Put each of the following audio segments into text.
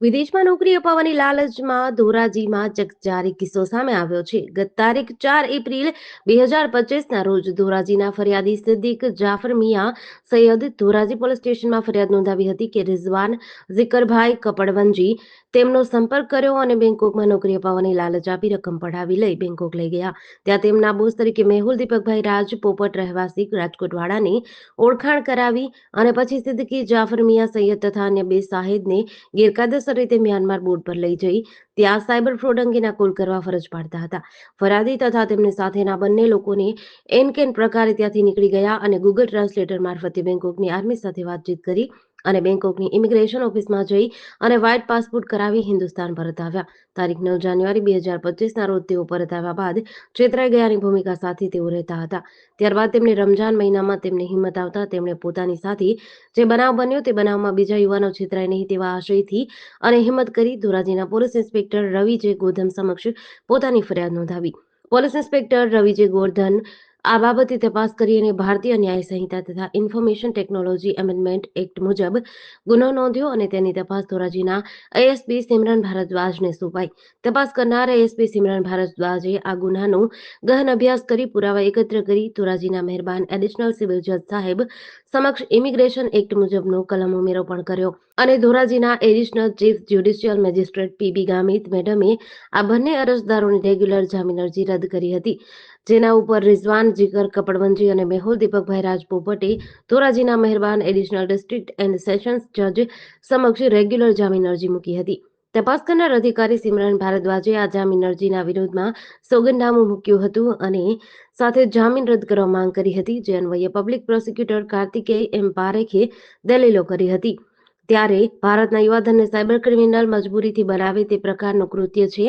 વિદેશમાં નોકરી અપાવવાની લાલચમાં ધોરાજીમાં ચકચારી કિસ્સો સામે આવ્યો છે. ગત તારીખ ચાર એપ્રિલ બે હજાર પચીસના રોજ ધોરાજીના ફરિયાદી સિદ્દીક જાફર મિયા સૈયદ ધોરાજી પોલીસ સ્ટેશનમાં ફરિયાદ નોંધાવી હતી કે રિઝવાન ઝિકરભાઈ કપડવંજી તેમનો સંપર્ક કર્યો અને બેંકોકમાં નોકરી અપાવવાની લાલચ આપી રકમ પડાવી લઈ બેંકોક લઈ ગયા. ત્યાં તેમના બોસ તરીકે મેહુલ દીપકભાઈ રાજ, પોપટ રહેવાસી, રાજકોટવાળાની ઓળખાણ કરાવી અને પછી સિદ્દીકી જાફર મિયા સૈયદ તથા અન્ય બે સાહિદને ગેરકાયદેસર રીતે મ્યાનમાર બોર્ડ પર લઈ જઈ. ત્યાં સાયબર ફ્રોડ અંગેના કોલ કરવા ફરજ પાડતા હતા. ફરાદી તથા તેમની સાથેના બંને લોકોને એન કેન પ્રકારે ત્યાંથી નીકળી ગયા અને ગૂગલ ટ્રાન્સલેટર મારફતે બેંકોકની આર્મી સાથે વાતચીત કરી. અને બેંકોકની ઇમિગ્રેશન ઓફિસમાં જઈ અને વ્હાઇટ પાસપોર્ટ કરાવી હિન્દુસ્તાન પરત આવ્યા. તારીખ નવ જાન્યુઆરી બે હજાર પચીસના રોજ તેઓ પરત આવ્યા બાદ છેતરાઈ ગયાની ભૂમિકા સાથે તેઓ રહેતા હતા. ત્યારબાદ તેમણે રમજાન મહિનામાં તેમને હિંમત આવતા તેમણે પોતાની સાથે જે બનાવ બન્યો તે બનાવમાં બીજા યુવાનો છેતરાય નહીં તેવા આશયથી અને હિંમત કરી ધોરાજીના પોલીસ ઇન્સ્પેક્ટર રવિ જે ગોધમ સમક્ષ પોતાની ફરિયાદ નોંધાવી. પોલીસ ઇન્સ્પેક્ટર રવિ જે ગોરધન આ બાબતે તપાસ કરી ભારતીય ન્યાય સંહિતા તથા ઇન્ફોર્મેશન ટેકનોલોજી એમેન્ડમેન્ટ એક્ટ મુજબ ગુનો નોંધ્યો અને તેની તપાસ ધોરાજીના એએસપી સિમરન ભારદ્વાજને સોંપાઈ. તપાસ કરનાર એએસપી સિમરન ભારદ્વાજે આ ગુનાનો ગહન અભ્યાસ કરી પુરાવા એકત્ર કરી ધોરાજીના મહેરબાન એડિશનલ સિવિલ જજ સાહેબ સમક્ષ ઇમિગ્રેશન એક્ટ મુજબનો કલમ ઉમેરો પણ કર્યો અને ધોરાજીના additional chief judicial magistrate P B Gamit મેડમે આ બંને અરજદારોની રેગ્યુલર જામીન અરજી રદ કરી હતી. જેના ઉપર રિઝવાન જીગર કપડવંજી અને મેહુલ દીપકભાઈ રાજ પોપટે ધોરાજીના મહેરબાન એડિશનલ ડિસ્ટ્રિક્ટ એન્ડ સેશન્સ જજ સમક્ષ રેગ્યુલર જામીન અરજી મૂકી હતી. તપાસ કરનાર અધિકારી સિમરન ભારદ્વાજે આ જામીન અરજીના વિરોધમાં સોગંદનામું મૂક્યું હતું અને સાથે જામીન રદ કરવા માંગ કરી હતી. જે અન્વયે પબ્લિક પ્રોસિક્યુટર કાર્તિકેય એમ પારેખે દલીલો કરી હતી. ત્યારે ભારતના યુવાધનને સાયબર ક્રિમિનલ મજબૂરીથી બનાવે તે પ્રકારનું કૃત્ય છે.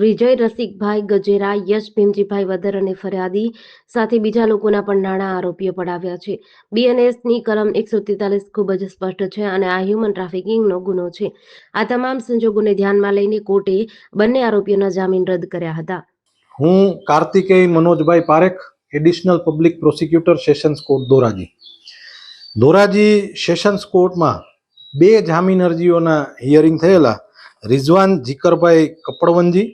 વિજય રસિકભાઈ ગજેરા, યશ ભીમજીભાઈ વદર અને ફરિયાદી સાથે બીજા લોકોના પણ નાણાં આરોપીઓ પડાવ્યા છે. બીએનએસની કલમ એકસો તેતાલીસ ખૂબ જ સ્પષ્ટ છે અને આ હ્યુમન ટ્રાફિકિંગનો ગુનો છે. આ તમામ સંજોગોને ધ્યાનમાં લઈને કોર્ટે બંને આરોપીઓના જામીન રદ કર્યા હતા. હું Kartikeya Manojbhai Parekh additional public prosecutor sessions court Dhoraji. Dhoraji sessions કોર્ટમાં બે જામીન અરજીઓના હિયરિંગ થયેલા. રિઝવાન જીકરભાઈ કપડવંજી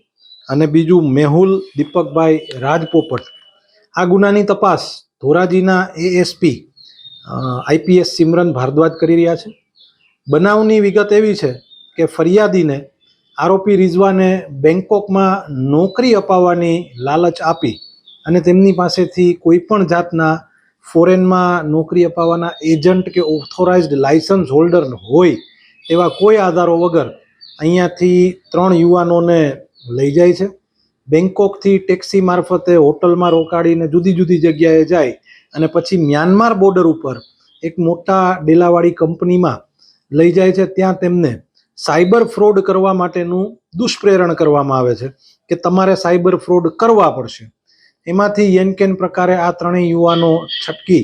અને બીજું મેહુલ દીપકભાઈ રાજપોપટ. આ ગુનાની તપાસ ધોરાજીના એએસપી આઈપીએસ સિમરન ભારદ્વાજ કરી રહ્યા છે. બનાવની વિગત એવી છે કે ફરિયાદીને આરોપી રિઝવાને બેંકોકમાં નોકરી અપાવવાની લાલચ આપી અને તેમની પાસેથી કોઈ પણ જાતના ફોરેનમાં નોકરી અપાવવાના એજન્ટ કે ઓથોરાઇઝડ લાયસન્સ હોલ્ડર હોય, એવા કોઈ આધારો વગર અહીંયાથી ત્રણ યુવાનોને લઈ જાય છે. બેંકોકથી ટેક્સી મારફતે હોટલમાં રોકાડીને જુદી જુદી જગ્યાએ જાય અને પછી મ્યાનમાર બોર્ડર ઉપર એક મોટા ડેલાવાળી કંપનીમાં લઈ જાય છે. ત્યાં તેમને સાયબર ફ્રોડ કરવા માટેનું દુષ્પ્રેરણ કરવામાં આવે છે કે તમારે સાયબર ફ્રોડ કરવા પડશે. એમાંથી યેનકેન પ્રકારે આ ત્રણેય યુવાનો છટકી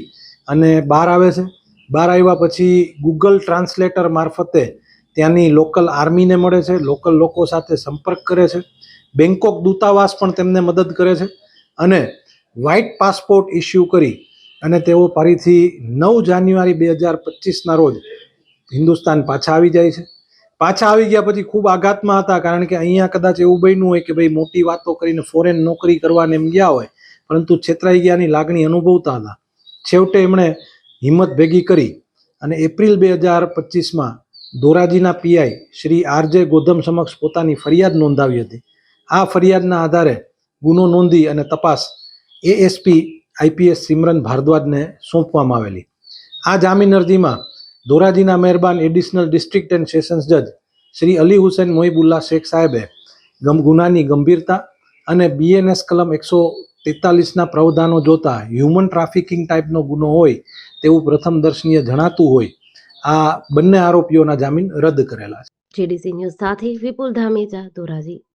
અને બહાર આવે છે. બહાર આવ્યા પછી ગૂગલ ટ્રાન્સલેટર મારફતે ત્યાંની લોકલ આર્મીને મળે છે, લોકલ લોકો સાથે સંપર્ક કરે છે. બેંકોક દૂતાવાસ પણ તેમને મદદ કરે છે અને વ્હાઇટ પાસપોર્ટ ઇસ્યુ કરી અને તેઓ ફરીથી નવ જાન્યુઆરી બે હજાર પચીસના રોજ હિન્દુસ્તાન પાછા આવી જાય છે. પાછા આવી ગયા પછી ખૂબ આઘાતમાં હતા કારણ કે અહીંયા કદાચ એવું બન્યું હોય કે ભાઈ મોટી વાતો કરીને ફોરેન નોકરી કરવાને એમ ગયા હોય પરંતુ છેતરાઈ ગયાની લાગણી અનુભવતા હતા. છેવટે એમણે હિંમત ભેગી કરી અને એપ્રિલ બે હજાર પચીસમાં ધોરાજીના પીઆઈ શ્રી આરજે ગોધમ સમક્ષ પોતાની ફરિયાદ નોંધાવી હતી. આ ફરિયાદના આધારે ગુનો નોંધી અને તપાસ એએસપી આઈપીએસ સિમરન ભારદ્વાજને સોંપવામાં આવેલી. આ જામીન અરજીમાં ધોરાજીના મહેરબાન એડિશનલ ડિસ્ટ્રિક્ટ એન્ડ સેશન્સ જજ શ્રી અલી હુસેન મોહિબુલ્લા શેખ સાહેબે ગમ, ગુનાની ગંભીરતા અને બીએનએસ કલમ એકસો તેતાલીસના પ્રાવધાનો જોતા હ્યુમન ટ્રાફિકિંગ ટાઈપનો ગુનો હોય તેવું પ્રથમ દર્શનીય જણાતું હોય, આ બંને આરોપીઓના જામીન રદ કરેલા છે. જીડીસી ન્યૂઝ સાથે વિપુલ ધામેજા ધોરાજી.